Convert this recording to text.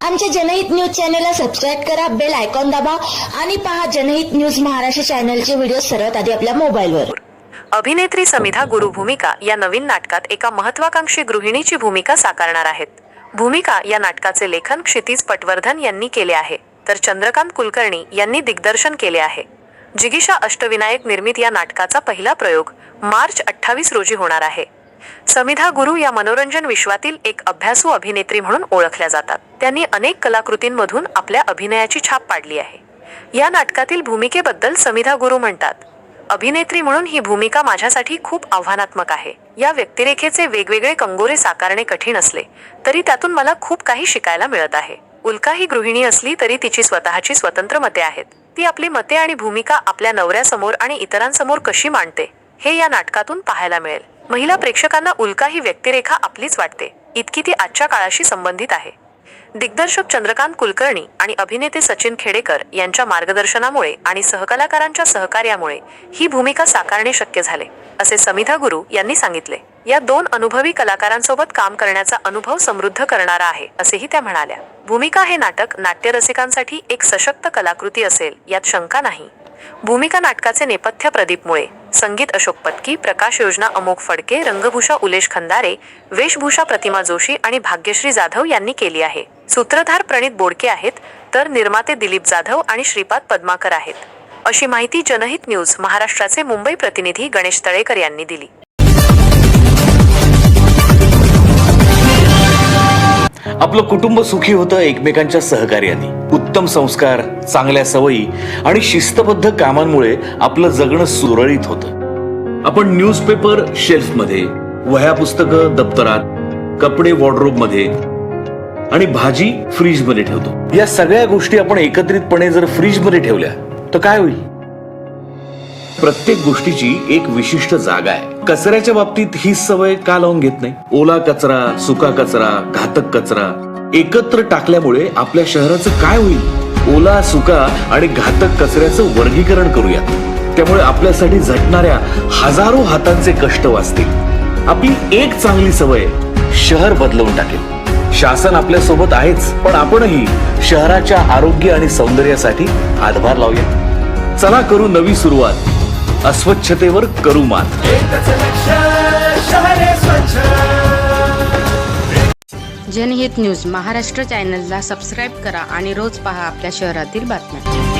आमच्या जनहित न्यूज चॅनलला सबस्क्राईब करा बेल आयकॉन दाबा आणि पहा जनहित न्यूज महाराष्ट्र चॅनलचे व्हिडिओ सर्वात आधी आपल्या मोबाईलवर. अभिनेत्री समिधा गुरुभूमिका या नवीन नाटकात एका महत्वाकांक्षी गृहिणीची भूमिका साकारणार आहेत. भूमिका या नाटकाचे लेखन क्षितिज पटवर्धन यांनी केले आहे तर चंद्रकांत कुलकर्णी यांनी दिग्दर्शन केले आहे. जिगिशा अष्टविनायक निर्मित या नाटकाचा पहिला प्रयोग मार्च अठ्ठावीस रोजी होणार आहे. समिधा गुरु या मनोरंजन विश्वातील एक अभ्यासू अभिनेत्री म्हणून ओळखल्या जातात. त्यांनी अनेक कलाकृतींमधून आपल्या अभिनयाची छाप पाडली आहे. या नाटकातील भूमिकेबद्दल समिधा गुरु म्हणतात अभिनेत्री म्हणून ही भूमिका माझ्यासाठी खूप आव्हानात्मक आहे. या व्यक्तिरेखेचे वेगवेगळे कंगोरे साकारणे कठीण असले तरी त्यातून मला खूप काही शिकायला मिळत आहे. उल्का ही गृहिणी असली तरी तिची स्वतःची स्वतंत्र मते आहेत. ती आपली मते आणि भूमिका आपल्या नवऱ्यासमोर आणि इतरांसमोर कशी मांडते हे या नाटकातून पाहायला मिळेल. महिला प्रेक्षकांना उल्का ही व्यक्तिरेखा आपलीच वाटते. इतकी ती आजच्या काळाशी संबंधित आहे. दिग्दर्शक चंद्रकांत कुलकर्णी आणि अभिनेते सचिन खेडेकर यांच्या मार्गदर्शनामुळे आणि सहकलाकारांच्या सहकार्यामुळे ही भूमिका साकारणे शक्य झाले असे समिधा गुरु यांनी सांगितले. या दोन अनुभवी कलाकारांसोबत काम करण्याचा अनुभव समृद्ध करणारा आहे असेही त्या म्हणाल्या. भूमिका हे नाटक नाट्यरसिकांसाठी एक सशक्त कलाकृती असेल यात शंका नाही. भूमिका नाटकाचे नेपथ्य प्रदीप मुळे. संगीत अशोक पत्की प्रकाश योजना अमोक फडके रंगभूषा उलेश खंदारे वेशभूषा प्रतिमा जोशी आणि भाग्यश्री जाधव यांनी केली आहे. सूत्रधार प्रणित बोडके आहेत तर निर्माते दिलीप जाधव आणि श्रीपाद पद्माकर आहेत. अशी माहिती जनहित न्यूज महाराष्ट्राचे मुंबई प्रतिनिधी गणेश तळेकर यांनी दिली. आपलं कुटुंब सुखी होतं एकमेकांच्या सहकार्याने. उत्तम संस्कार चांगल्या सवयी आणि शिस्तबद्ध कामांमुळे आपलं जगणं सुरळीत होतं. आपण न्यूजपेपर शेल्फमध्ये वह्या पुस्तकं दप्तरात कपडे वॉर्डरोबमध्ये आणि भाजी फ्रीजमध्ये ठेवतो. या सगळ्या गोष्टी आपण एकत्रितपणे जर फ्रीजमध्ये ठेवल्या तर काय होईल? प्रत्येक गोष्टीची एक विशिष्ट जागा आहे. कचऱ्याच्या बाबतीत ही सवय का लावून घेत नाही? ओला कचरा सुका कचरा घातक कचरा एकत्र टाकल्यामुळे आपल्या शहराचं काय होईल? ओला सुका आणि घातक कचऱ्याचं वर्गीकरण करूया त्यामुळे आपल्यासाठी झटणाऱ्या हजारो हातांचे कष्ट वाचतील. आपली एक चांगली सवय शहर बदलवून टाकेल. शासन आपल्यासोबत आहेच पण आपणही शहराच्या आरोग्य आणि सौंदर्यासाठी हातभार लावूया चला करू नवी सुरुवात. अस्वच्छतेवर करू मात जनहित न्यूज महाराष्ट्र चॅनलला सबस्क्राईब करा आणि रोज पहा आपल्या शहरातील बातम्या.